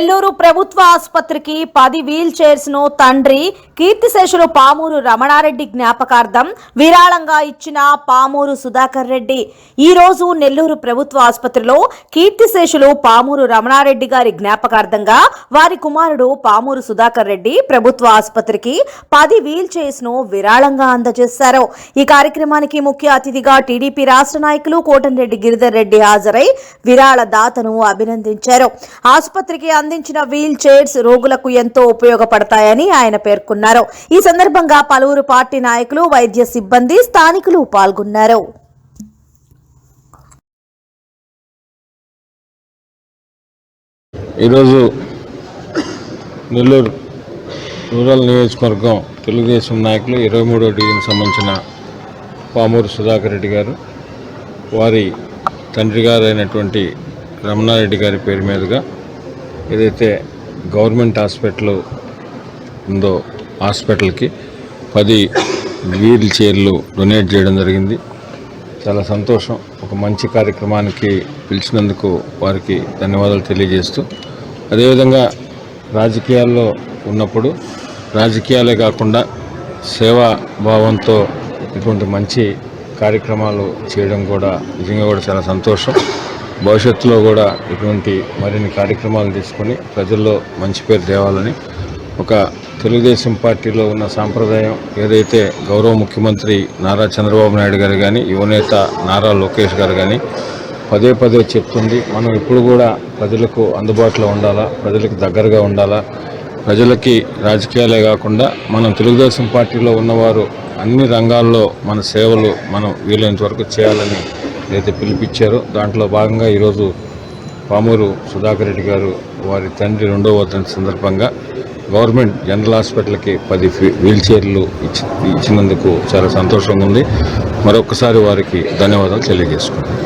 నెల్లూరు ప్రభుత్వ ఆసుపత్రికి పది వీల్ చైర్స్ను తండ్రి కీర్తిశేషులు పామూరు రమణారెడ్డి జ్ఞాపకార్థం విరాళంగా ఇచ్చిన పామూరు సుధాకర్ రెడ్డి. ఈ రోజు నెల్లూరు ప్రభుత్వ ఆసుపత్రిలో కీర్తిశేషులు పామూరు రమణారెడ్డి గారి జ్ఞాపకార్థంగా వారి కుమారుడు పామూరు సుధాకర్ రెడ్డి ప్రభుత్వ ఆసుపత్రికి పది వీల్ చైర్స్ను విరాళంగా అందజేశారు. ఈ కార్యక్రమానికి ముఖ్య అతిథిగా టీడీపీ రాష్ట్ర నాయకులు కోటంరెడ్డి గిరిధర్ రెడ్డి హాజరై విరాళ దాతను అభినందించారు. ఆసుపత్రికి అందించిన వీల్ చైర్స్ రోగులకు ఎంతో ఉపయోగపడతాయని ఆయన పేర్కొన్నారు. ఈ సందర్భంగా పలువురు పార్టీ నాయకులు వైద్య సిబ్బంది స్థానికులు పాల్గొన్నారు. ఈరోజు నెల్లూరు రూరల్ నియోజకవర్గం తెలుగుదేశం నాయకులు ఇరవై మూడో డిగ్రీకి సంబంధించిన పామూరు సుధాకర్ రెడ్డి గారు వారి తండ్రి గారు అయినటువంటి రమణారెడ్డి గారి పేరు మీదుగా ఏదైతే గవర్నమెంట్ హాస్పిటల్ ఉందో హాస్పిటల్కి పది వీల్ చైర్లు డొనేట్ చేయడం జరిగింది. చాలా సంతోషం. ఒక మంచి కార్యక్రమానికి పిలిచినందుకు వారికి ధన్యవాదాలు తెలియజేస్తూ అదేవిధంగా రాజకీయాల్లో ఉన్నప్పుడు రాజకీయాలే కాకుండా సేవా భావంతో ఇటువంటి మంచి కార్యక్రమాలు చేయడం కూడా నిజంగా కూడా చాలా సంతోషం. భవిష్యత్తులో కూడా ఇటువంటి మరిన్ని కార్యక్రమాలు తీసుకొని ప్రజల్లో మంచి పేరు తేవాలని ఒక తెలుగుదేశం పార్టీలో ఉన్న సాంప్రదాయం ఏదైతే గౌరవ ముఖ్యమంత్రి నారా చంద్రబాబు నాయుడు గారు కానీ యువనేత నారా లోకేష్ గారు కానీ పదే పదే చెప్తుంది మనం ఇప్పుడు కూడా ప్రజలకు అందుబాటులో ఉండాలా ప్రజలకు దగ్గరగా ఉండాలా ప్రజలకి రాజకీయాలే కాకుండా మనం తెలుగుదేశం పార్టీలో ఉన్నవారు అన్ని రంగాల్లో మన సేవలు మనం వీలైనంత వరకు చేయాలని ఏదైతే పిలిపించారో దాంట్లో భాగంగా ఈరోజు పామూరు సుధాకర్ రెడ్డి గారు వారి తండ్రి రెండవ వర్ధన సందర్భంగా గవర్నమెంట్ జనరల్ హాస్పిటల్కి పది వీల్ చైర్లు ఇచ్చి ఇచ్చినందుకు చాలా సంతోషంగా ఉంది. మరొకసారి వారికి ధన్యవాదాలు తెలియజేసుకుంటాను